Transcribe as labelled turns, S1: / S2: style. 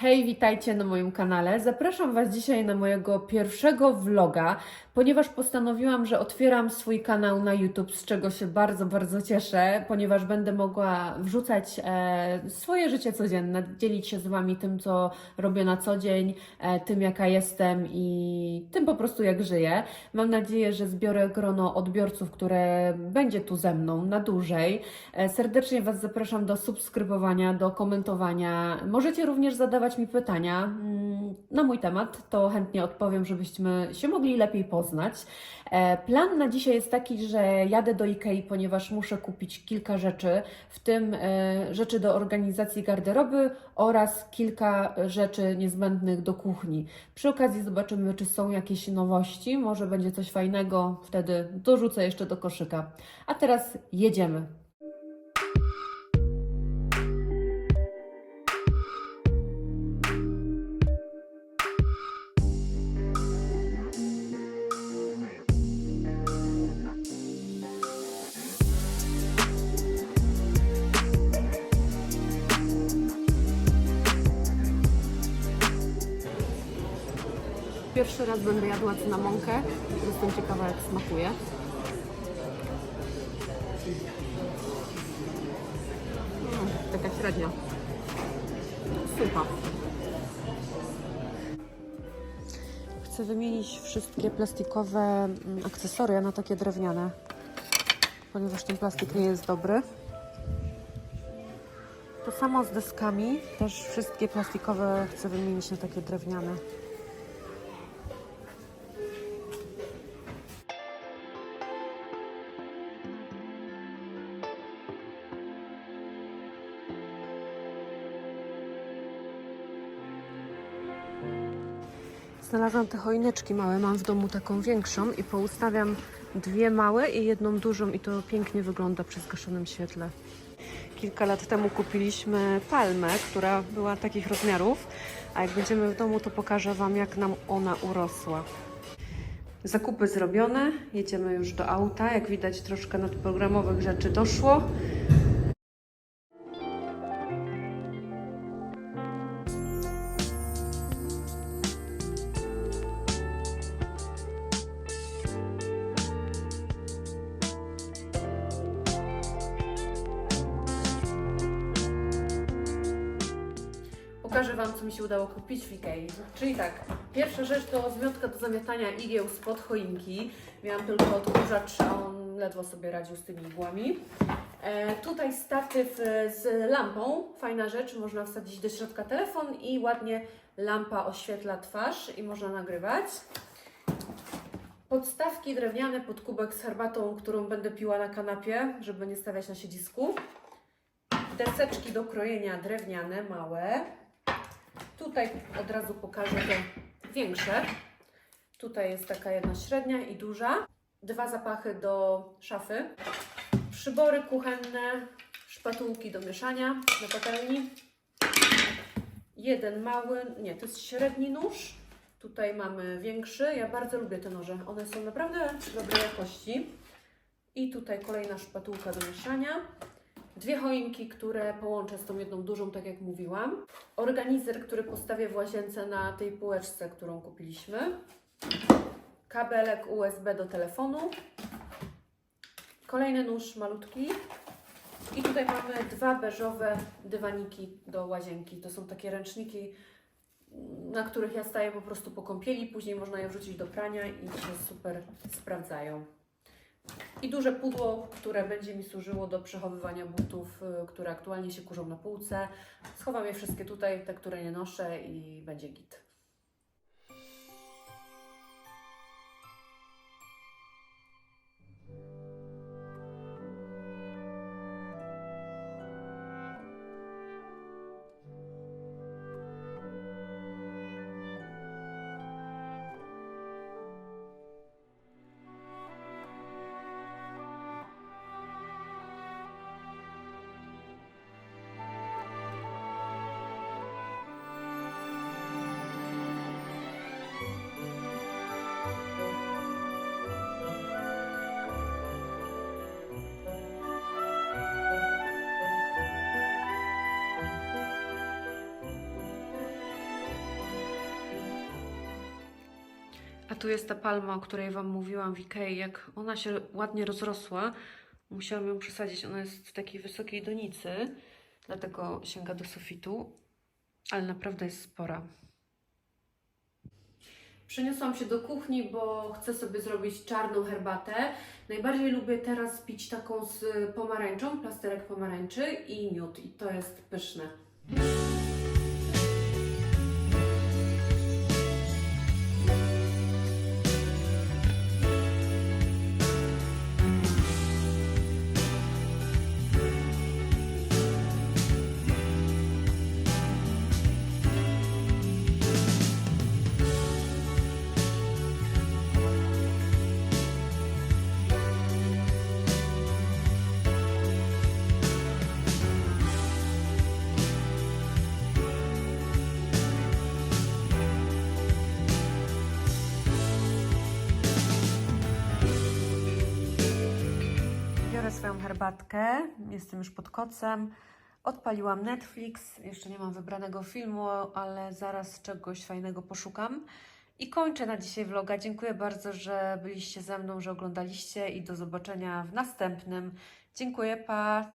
S1: Hej, witajcie na moim kanale. Zapraszam Was dzisiaj na mojego pierwszego vloga, ponieważ postanowiłam, że otwieram swój kanał na YouTube, z czego się bardzo, bardzo cieszę, ponieważ będę mogła wrzucać e, swoje życie codzienne, dzielić się z Wami tym, co robię na co dzień, e, tym, jaka jestem i tym po prostu, jak żyję. Mam nadzieję, że zbiorę grono odbiorców, które będzie tu ze mną na dłużej. E, serdecznie Was zapraszam do subskrybowania, do komentowania. Możecie również zadawać mi pytania mm, na mój temat, to chętnie odpowiem, żebyśmy się mogli lepiej poznać. E, Plan na dzisiaj jest taki, że jadę do Ikei, ponieważ muszę kupić kilka rzeczy, w tym e, rzeczy do organizacji garderoby oraz kilka rzeczy niezbędnych do kuchni. Przy okazji zobaczymy, czy są jakieś nowości, może będzie coś fajnego, wtedy dorzucę jeszcze do koszyka. A teraz jedziemy. Pierwszy raz będę jadła cynamonkę. Jestem ciekawa, jak smakuje. Mm, taka średnia. Sucha. Chcę wymienić wszystkie plastikowe mm, akcesoria na takie drewniane, ponieważ ten plastik nie jest dobry. To samo z deskami. Też wszystkie plastikowe chcę wymienić na takie drewniane. Znalazłam te choineczki małe, mam w domu taką większą i poustawiam dwie małe i jedną dużą i to pięknie wygląda przy zgaszonym świetle. Kilka lat temu kupiliśmy palmę, która była takich rozmiarów, a jak będziemy w domu, to pokażę Wam, jak nam ona urosła. Zakupy zrobione, jedziemy już do auta. Jak widać, troszkę nadprogramowych rzeczy doszło. Pokażę Wam, co mi się udało kupić w Ikei. Czyli tak, pierwsza rzecz to zmiotka do zamiatania igieł spod choinki. Miałam tylko odkurzacz, a on ledwo sobie radził z tymi igłami. E, tutaj statyw z lampą, fajna rzecz, można wsadzić do środka telefon i ładnie lampa oświetla twarz i można nagrywać. Podstawki drewniane pod kubek z herbatą, którą będę piła na kanapie, żeby nie stawiać na siedzisku. Deseczki do krojenia drewniane, małe. Tutaj od razu pokażę te większe. Tutaj jest taka jedna średnia i duża. Dwa zapachy do szafy. Przybory kuchenne, szpatułki do mieszania na patelni. Jeden mały, nie, to jest średni nóż. Tutaj mamy większy. Ja bardzo lubię te noże. One są naprawdę dobrej jakości. I tutaj kolejna szpatułka do mieszania. Dwie choinki, które połączę z tą jedną dużą, tak jak mówiłam. Organizer, który postawię w łazience na tej półeczce, którą kupiliśmy. Kabelek USB do telefonu. Kolejny nóż malutki. I tutaj mamy dwa beżowe dywaniki do łazienki. To są takie ręczniki, na których ja staję po prostu po kąpieli. Później można je wrzucić do prania i się super sprawdzają. I duże pudło, które będzie mi służyło do przechowywania butów, y, które aktualnie się kurzą na półce. Schowam je wszystkie tutaj, te, które nie noszę i będzie git. A tu jest ta palma, o której Wam mówiłam w Ikei. Jak ona się ładnie rozrosła, musiałam ją przesadzić. Ona jest w takiej wysokiej donicy, dlatego sięga do sufitu, ale naprawdę jest spora. Przeniosłam się do kuchni, bo chcę sobie zrobić czarną herbatę. Najbardziej lubię teraz pić taką z pomarańczą, plasterek pomarańczy i miód. I to jest pyszne. Herbatkę, jestem już pod kocem. Odpaliłam Netflix, jeszcze nie mam wybranego filmu, ale zaraz czegoś fajnego poszukam. I kończę na dzisiaj vloga. Dziękuję bardzo, że byliście ze mną, że oglądaliście i do zobaczenia w następnym. Dziękuję, pa!